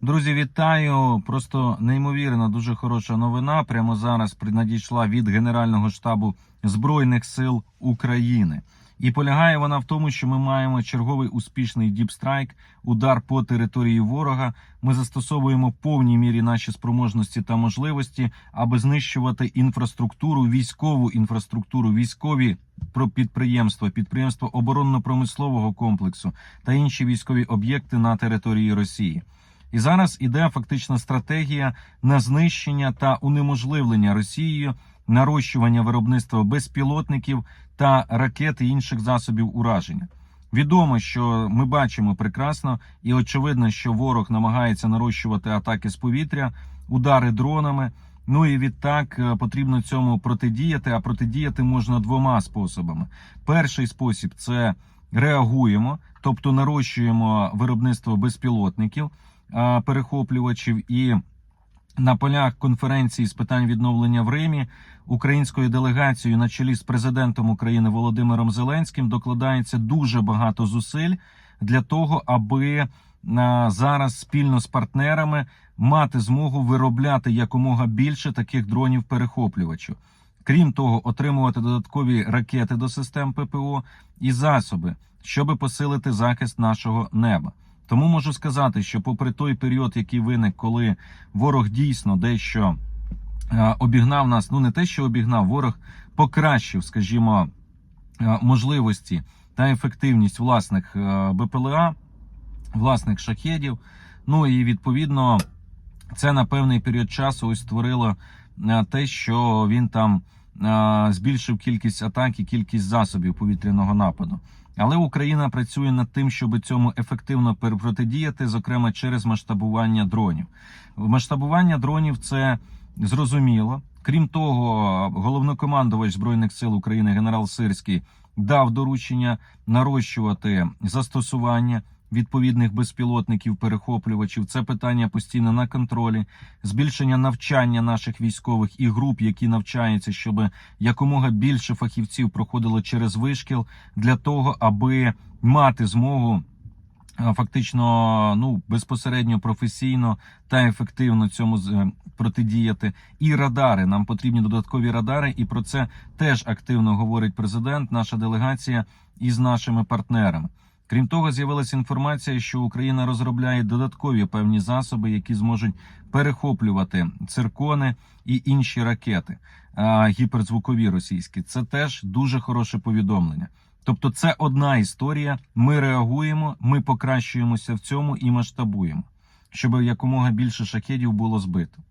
Друзі, вітаю! Просто неймовірна, дуже хороша новина. Прямо зараз надійшла від Генерального штабу Збройних сил України. І полягає вона в тому, що ми маємо черговий успішний діпстрайк, удар по території ворога. Ми застосовуємо в повній мірі наші спроможності та можливості, аби знищувати інфраструктуру, військову інфраструктуру, військові підприємства, підприємства оборонно-промислового комплексу та інші військові об'єкти на території Росії. І зараз іде фактично стратегія на знищення та унеможливлення Росією нарощування виробництва безпілотників та ракет і інших засобів ураження. Відомо, що ми бачимо прекрасно, і очевидно, що ворог намагається нарощувати атаки з повітря, удари дронами. Ну і відтак е, потрібно цьому протидіяти. А протидіяти можна двома способами. Перший спосіб це реагуємо, тобто нарощуємо виробництво безпілотників перехоплювачів і на полях конференції з питань відновлення в Римі українською делегацією на чолі з президентом України Володимиром Зеленським докладається дуже багато зусиль для того, аби зараз спільно з партнерами мати змогу виробляти якомога більше таких дронів перехоплювачів. Крім того, отримувати додаткові ракети до систем ППО і засоби, щоби посилити захист нашого неба. Тому можу сказати, що попри той період, який виник, коли ворог дійсно дещо е, обігнав нас, ну не те, що обігнав, ворог покращив, скажімо, е, можливості та ефективність власних е, БПЛА, власних шахедів. Ну і відповідно це на певний період часу ось створило те, що він там збільшив кількість атак і кількість засобів повітряного нападу. Але Україна працює над тим, щоб цьому ефективно протидіяти, зокрема через масштабування дронів. Масштабування дронів це зрозуміло. Крім того, головнокомандувач збройних сил України генерал Сирський дав доручення нарощувати застосування відповідних безпілотників, перехоплювачів. Це питання постійно на контролі, збільшення навчання наших військових і груп, які навчаються, щоб якомога більше фахівців проходило через вишкіл для того, аби мати змогу. Фактично, ну безпосередньо професійно та ефективно цьому е, протидіяти. І радари нам потрібні додаткові радари, і про це теж активно говорить президент, наша делегація із нашими партнерами. Крім того, з'явилася інформація, що Україна розробляє додаткові певні засоби, які зможуть перехоплювати циркони і інші ракети гіперзвукові російські. Це теж дуже хороше повідомлення. Тобто, це одна історія. Ми реагуємо, ми покращуємося в цьому і масштабуємо, щоб якомога більше шахедів було збито.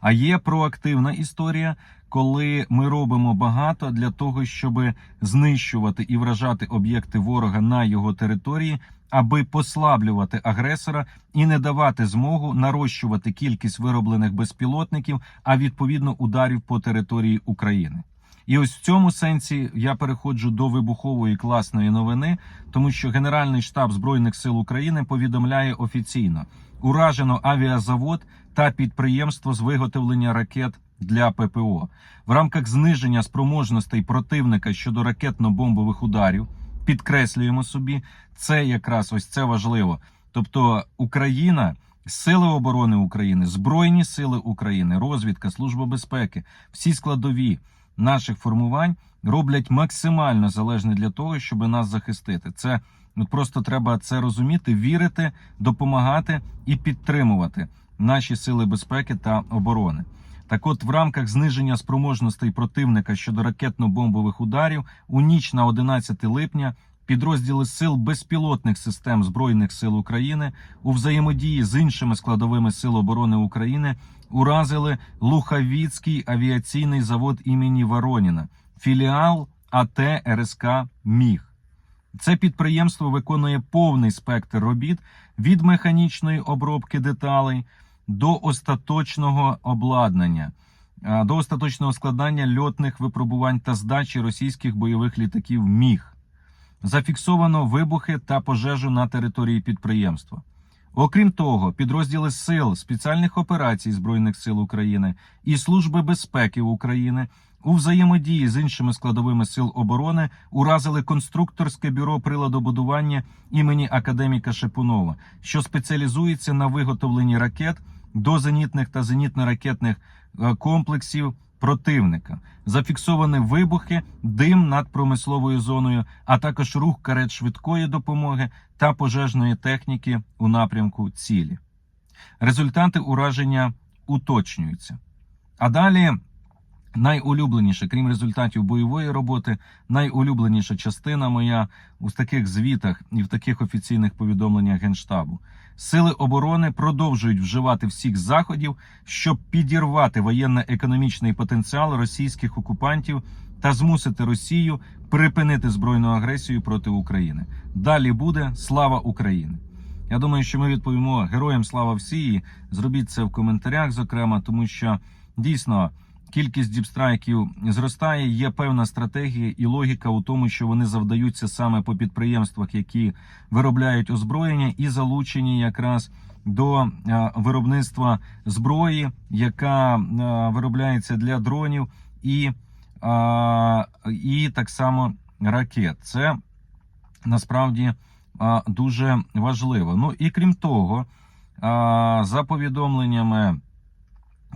А є проактивна історія, коли ми робимо багато для того, щоб знищувати і вражати об'єкти ворога на його території, аби послаблювати агресора і не давати змогу нарощувати кількість вироблених безпілотників, а відповідно ударів по території України. І ось в цьому сенсі я переходжу до вибухової класної новини, тому що Генеральний штаб збройних сил України повідомляє офіційно: уражено авіазавод та підприємство з виготовлення ракет для ППО в рамках зниження спроможностей противника щодо ракетно-бомбових ударів. Підкреслюємо собі, це якраз ось це важливо. Тобто Україна, сили оборони України, збройні сили України, розвідка, служба безпеки, всі складові наших формувань роблять максимально залежне для того, щоб нас захистити. Це ну просто треба це розуміти, вірити, допомагати і підтримувати наші сили безпеки та оборони. Так от, в рамках зниження спроможностей противника щодо ракетно-бомбових ударів у ніч на 11 липня підрозділи сил безпілотних систем збройних сил України у взаємодії з іншими складовими сил оборони України уразили Лухавіцький авіаційний завод імені Вороніна, філіал АТ РСК Міг. Це підприємство виконує повний спектр робіт від механічної обробки деталей до остаточного обладнання, до остаточного складання льотних випробувань та здачі російських бойових літаків МІГ. Зафіксовано вибухи та пожежу на території підприємства. Окрім того, підрозділи сил спеціальних операцій Збройних сил України і Служби безпеки України у взаємодії з іншими складовими сил оборони уразили конструкторське бюро приладобудування імені академіка Шепунова, що спеціалізується на виготовленні ракет до зенітних та зенітно-ракетних е, комплексів противника. Зафіксовані вибухи, дим над промисловою зоною, а також рух карет швидкої допомоги та пожежної техніки у напрямку цілі. Результати ураження уточнюються. А далі найулюбленіше, крім результатів бойової роботи, найулюбленіша частина моя у таких звітах і в таких офіційних повідомленнях Генштабу. Сили оборони продовжують вживати всіх заходів, щоб підірвати воєнно-економічний потенціал російських окупантів та змусити Росію припинити збройну агресію проти України. Далі буде слава Україні! Я думаю, що ми відповімо героям слава всі. Зробіть це в коментарях, зокрема, тому що дійсно кількість діпстрайків зростає. Є певна стратегія і логіка у тому, що вони завдаються саме по підприємствах, які виробляють озброєння, і залучені якраз до е, виробництва зброї, яка е, виробляється для дронів, і, е, і так само ракет. Це насправді дуже важливо. Ну і крім того, за повідомленнями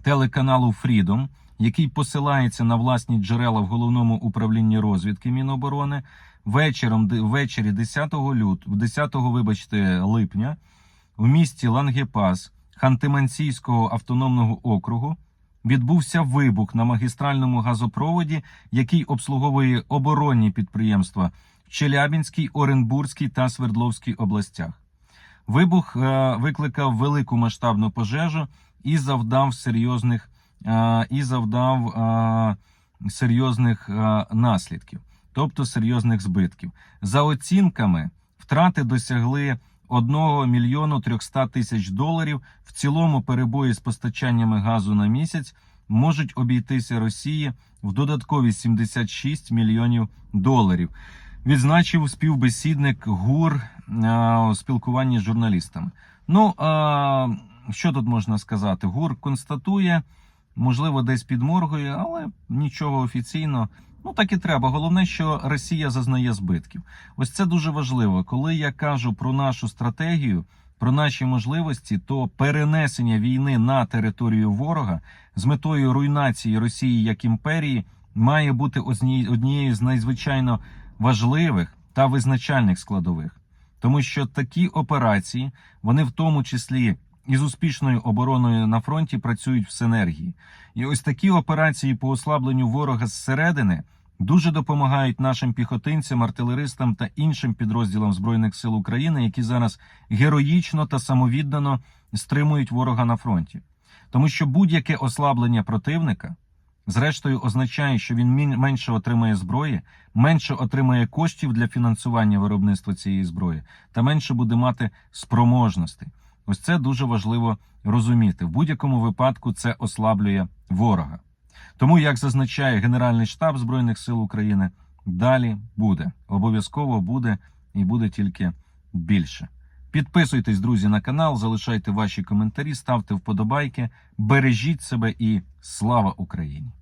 телеканалу Freedom, який посилається на власні джерела в головному управлінні розвідки Міноборони, вечором ввечері 10 лютого, 10, вибачте, липня, в місті Лангепас Ханти-Мансійського автономного округу відбувся вибух на магістральному газопроводі, який обслуговує оборонні підприємства в Челябінській, Оренбурзькій та Свердловській областях. Вибух е, викликав велику масштабну пожежу і завдав серйозних і завдав серйозних наслідків, тобто серйозних збитків. За оцінками, втрати досягли 1 мільйону 300 тисяч доларів. В цілому перебої з постачаннями газу на місяць можуть обійтися Росії в додаткові 76 мільйонів доларів. Відзначив співбесідник ГУР у спілкуванні з журналістами. Ну а що тут можна сказати? ГУР констатує, можливо, десь підморгує, але нічого офіційно. Ну так і треба. Головне, що Росія зазнає збитків. Ось це дуже важливо. Коли я кажу про нашу стратегію, про наші можливості, то перенесення війни на територію ворога з метою руйнації Росії як імперії має бути одні- однією з надзвичайно важливих та визначальних складових, тому що такі операції вони в тому числі із успішною обороною на фронті працюють в синергії. І ось такі операції по ослабленню ворога зсередини дуже допомагають нашим піхотинцям, артилеристам та іншим підрозділам збройних сил України, які зараз героїчно та самовіддано стримують ворога на фронті. Тому що будь-яке ослаблення противника зрештою означає, що він менше отримає зброї, менше отримає коштів для фінансування виробництва цієї зброї, та менше буде мати спроможностей. Ось це дуже важливо розуміти. В будь-якому випадку це ослаблює ворога. Тому, як зазначає Генеральний штаб Збройних сил України, далі буде. Обов'язково буде і буде тільки більше. Підписуйтесь, друзі, на канал, залишайте ваші коментарі, ставте вподобайки, бережіть себе і слава Україні!